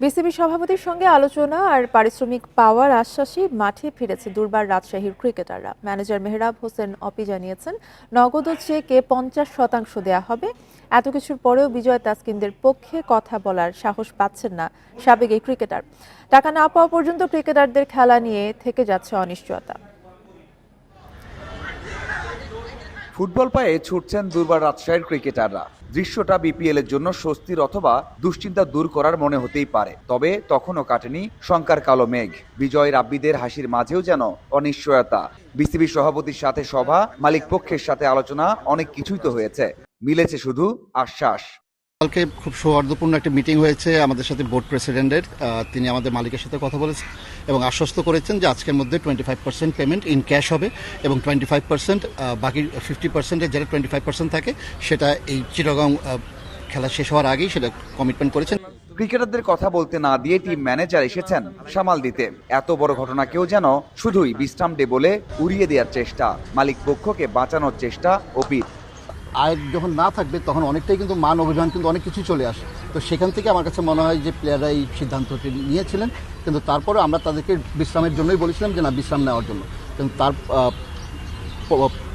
BCB সভাপতির সঙ্গে আলোচনা আর পারিশ্রমিক পাওয়ার আশ্বাসে মাঠে ফিরেছে দুর্বার রাজশাহীর ক্রিকেটাররা। ম্যানেজার মেহরাব হোসেন অপি জানিয়েছেন, নগদ চেকে পঞ্চাশ শতাংশ দেয়া হবে। এত কিছুর পরেও বিজয় তাসকিনদের পক্ষে কথা বলার সাহস পাচ্ছেন না সাবেক এই ক্রিকেটার। টাকা না পাওয়া পর্যন্ত ক্রিকেটারদের খেলা নিয়ে থেকে যাচ্ছে অনিশ্চয়তা। ফুটবল পায়ে ছুটছেন দুর্বার রাজশাহীর ক্রিকেটাররা। দৃশ্যটা বিপিএল এর জন্য স্বস্তির অথবা দুশ্চিন্তা দূর করার মনে হতেই পারে। তবে তখনও কাটেনি শঙ্কার কালো মেঘ। বিজয় রাব্বিদের হাসির মাঝেও যেন অনিশ্চয়তা। বিসিবি সভাপতির সাথে সভা মালিক পক্ষের সাথে আলোচনা, অনেক কিছুই তো হয়েছে। মিলেছে শুধু আশ্বাস। কালকে খুব সৌহার্দ্যপূর্ণ একটা মিটিং হয়েছে আমাদের সাথে বোর্ড প্রেসিডেন্টের তিনি আমাদের মালিকের সাথে কথা বলেছেন এবং আশ্বস্ত করেছেন যে আজকের মধ্যে twenty five percent payment in cash হবে এবং টোয়েন্টি ফাইভ পার্সেন্ট বাকি ফিফটি পার্সেন্টের যেটা টোয়েন্টি ফাইভ পার্সেন্ট থাকে সেটা এই চিরগাঁও খেলা শেষ হওয়ার আগেই সেটা কমিটমেন্ট করেছেন। ক্রিকেটারদের কথা বলতে না দিয়ে টিম ম্যানেজার এসেছেন সামাল দিতে। এত বড় ঘটনাকেও যেন শুধুই বিশ্রাম ডে বলে উড়িয়ে দেওয়ার চেষ্টা। মালিক পক্ষকে বাঁচানোর চেষ্টা, অপির। আয় যখন না থাকবে, তখন অনেকটাই কিন্তু মান অভিযান কিন্তু অনেক কিছু চলে আসে। তো সেখান থেকে আমার কাছে মনে হয় যে প্লেয়াররা এই সিদ্ধান্তটি নিয়েছিলেন। কিন্তু তারপরে আমরা তাদেরকে বিশ্রামের জন্যই বলেছিলাম যে, না, বিশ্রাম নেওয়ার জন্য। কিন্তু তার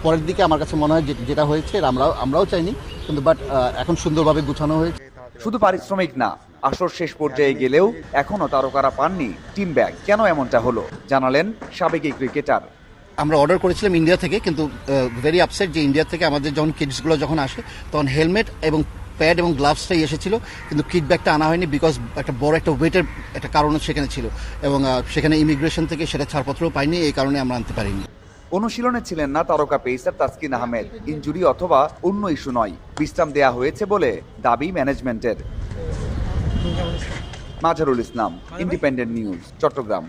পরের দিকে আমার কাছে মনে হয় যেটা হয়েছে আমরাও আমরাও চাইনি। কিন্তু বাট এখন সুন্দরভাবে গুছানো হয়েছে। শুধু পারিশ্রমিক না, আসর শেষ পর্যায়ে গেলেও এখনও তারকারা পাননি টিম ব্যাগ। কেন এমনটা হলো? জানালেন সাবেক ক্রিকেটার। আমরা অর্ডার করেছিলাম ইন্ডিয়া থেকে, কিন্তু ভেরি আপসেট যে ইন্ডিয়া থেকে আমাদের যখন কিডসগুলো যখন আসে, তখন হেলমেট এবং প্যাড এবং গ্লাভসটাই এসেছিল, কিন্তু কিট ব্যাগটা আনা হয়নি বিকজ একটা বড় একটা ওয়েটের একটা কারণ সেখানে ছিল। এবং সেখানে ইমিগ্রেশন থেকে সেটা ছাড়পত্রও পাইনি, এই কারণে আমরা আনতে পারিনি। অনুশীলনে ছিলেন না তারকা পেসার তাসকিন আহমেদ। ইনজুরি অথবা অন্য ইস্যু নয়, বিশ্রাম দেয়া হয়েছে বলে দাবি ম্যানেজমেন্টের। Majharul Islam independent news Chattogram.